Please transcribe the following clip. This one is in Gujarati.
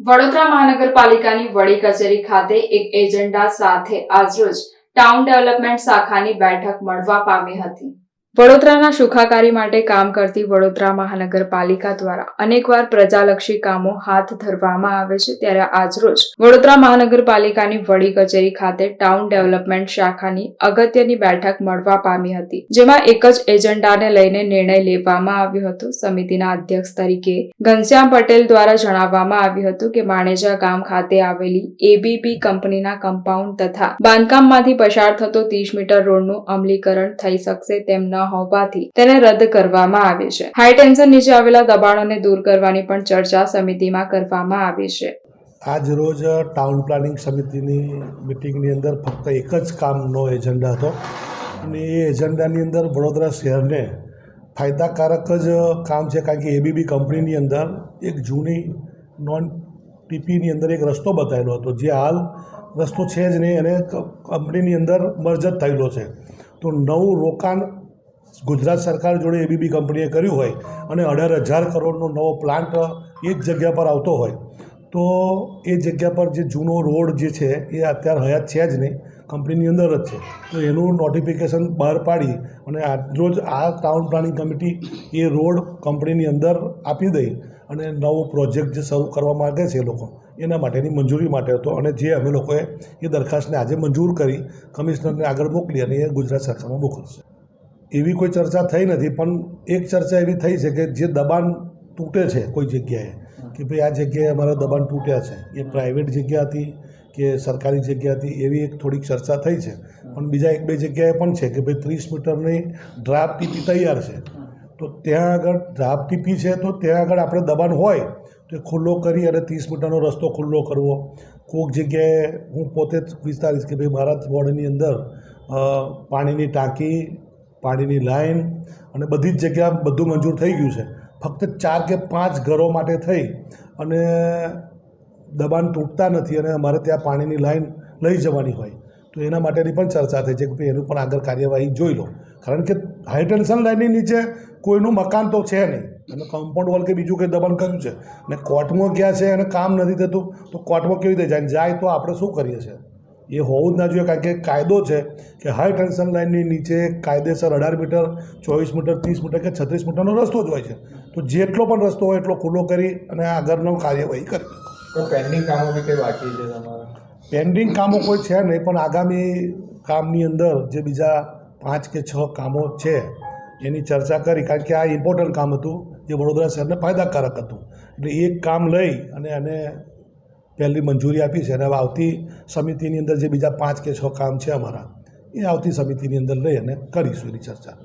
વડોદરા મહાનગરપાલિકાની વડી કચેરી ખાતે એક એજન્ડા સાથે આજરોજ ટાઉન ડેવલપમેન્ટ શાખાની બેઠક મળવા પામી હતી. વડોદરાના સુખાકારી માટે કામ કરતી વડોદરા મહાનગરપાલિકા દ્વારા અનેકવાર પ્રજાલક્ષી કામો હાથ ધરવામાં આવે છે. ત્યારે આજરોજ વડોદરા મહાનગરપાલિકાની વડી કચેરી ખાતે ટાઉન ડેવલપમેન્ટ શાખાની અગત્યની બેઠક મળવા પામી હતી, જેમાં એક જ એજન્ડાને લઈને નિર્ણય લેવામાં આવ્યો હતો. સમિતિના અધ્યક્ષ તરીકે ઘનશ્યામ પટેલ દ્વારા જણાવવામાં આવ્યું હતું કે માણેજા ગામ ખાતે આવેલી એબીપી કંપનીના કમ્પાઉન્ડ તથા બાંધકામમાંથી પસાર થતો ત્રીસ મીટર રોડનું અમલીકરણ થઈ શકશે તેમ ન હોવાથી તેને રદ કરવામાં આવે છે. હાઈ ટેન્શન નીચે આવેલા દબાણોને દૂર કરવાની પણ ચર્ચા સમિતિમાં કરવામાં આવી છે. આજ રોજ ટાઉન પ્લાનિંગ સમિતિની મિટિંગની અંદર ફક્ત એક જ કામનો એજન્ડા હતો. અને એ એજન્ડાની અંદર વડોદરા શહેરને ફાયદાકારક જ કામ છે, કારણ કે એબીબી કંપનીની અંદર એક જૂની નોન ટીપીની અંદર એક રસ્તો બતાવેલો હતો. જે હાલ રસ્તો છે જ નહીં, અને કંપનીની અંદર મર્જ થયેલો છે. તો નવું રોકાણ ગુજરાત સરકાર જોડે એબીબી કંપનીએ કર્યું હોય અને અઢાર હજાર કરોડનો નવો પ્લાન્ટ એક જગ્યા પર આવતો હોય, તો એ જગ્યા પર જે જૂનો રોડ જે છે, એ અત્યારે હયાત છે જ નહીં. કંપનીની અંદર જ છે. તો એનું નોટિફિકેશન બહાર પાડી અને આજરોજ આ ટાઉન પ્લાનિંગ કમિટી એ રોડ કંપનીની અંદર આપી દઈ અને નવો પ્રોજેક્ટ જે શરૂ કરવા માગે છે એ લોકો, એના માટેની મંજૂરી માટે હતો. અને જે અમે લોકોએ એ દરખાસ્તને આજે મંજૂર કરી, કમિશનરને આગળ મોકલી અને એ ગુજરાત સરકારમાં મોકલશે. એવી કોઈ ચર્ચા થઈ નથી, પણ એક ચર્ચા એવી થઈ છે કે જે દબાણ તૂટે છે કોઈ જગ્યાએ, કે ભાઈ આ જગ્યાએ અમારા દબાણ તૂટ્યા છે. એ પ્રાઇવેટ જગ્યા હતી કે સરકારી જગ્યા હતી એવી એક થોડીક ચર્ચા થઈ છે. પણ બીજા એક બે જગ્યાએ પણ છે કે ભાઈ ત્રીસ મીટરની ડ્રાફ્ટ ટીપી તૈયાર છે. તો ત્યાં આગળ ડ્રાફ્ટ ટીપી છે તો ત્યાં આગળ આપણે દબાણ હોય તો એ ખુલ્લો કરી અને ત્રીસ મીટરનો રસ્તો ખુલ્લો કરવો. કોઈક જગ્યાએ હું પોતે જ વિસ્તારીશ કે ભાઈ મારા વોર્ડની અંદર પાણીની ટાંકી પાણીની લાઈન અને બધી જ જગ્યા બધું મંજૂર થઈ ગયું છે. ફક્ત ચાર કે પાંચ ઘરો માટે થઈ અને દબાણ તૂટતા નથી અને અમારે ત્યાં પાણીની લાઈન લઈ જવાની હોય તો એના માટેની પણ ચર્ચા થઈ છે કે ભાઈ એનું પણ આગળ કાર્યવાહી જોઈ લો. કારણ કે હાઈ લાઇનની નીચે કોઈનું મકાન તો છે નહીં. અને કમ્પાઉન્ડ વોલ કે બીજું કંઈ દબાણ કર્યું છે. અને કોર્ટમાં ગયા છે અને કામ નથી થતું તો કોર્ટમાં કેવી રીતે જાય? જાય તો આપણે શું કરીએ છીએ? એ હોવું જ ના જોઈએ કારણ કે કાયદો છે કે હાઈ ટેન્શન લાઇનની નીચે કાયદેસર અઢાર મીટર ચોવીસ મીટર ત્રીસ મીટર કે છત્રીસ મીટરનો રસ્તો જ હોય છે. તો જેટલો પણ રસ્તો હોય એટલો ખુલ્લો કરી અને આગળનો કાર્યવાહી કરી. તો પેન્ડિંગ કામો કંઈ બાકી છે તમારા? પેન્ડિંગ કામો કોઈ છે નહીં પણ આગામી કામની અંદર જે બીજા પાંચ કે છ કામો છે એની ચર્ચા કરી કારણ કે આ ઇમ્પોર્ટન્ટ કામ હતું જે વડોદરા શહેરને ફાયદાકારક હતું. એટલે એક કામ લઈ અને એને પહેલી મંજૂરી આપી છે અને હવે આવતી સમિતિની અંદર જે બીજા પાંચ કે છ કામ છે અમારા, એ આવતી સમિતિની અંદર લઈ અને કરીશું એની ચર્ચા.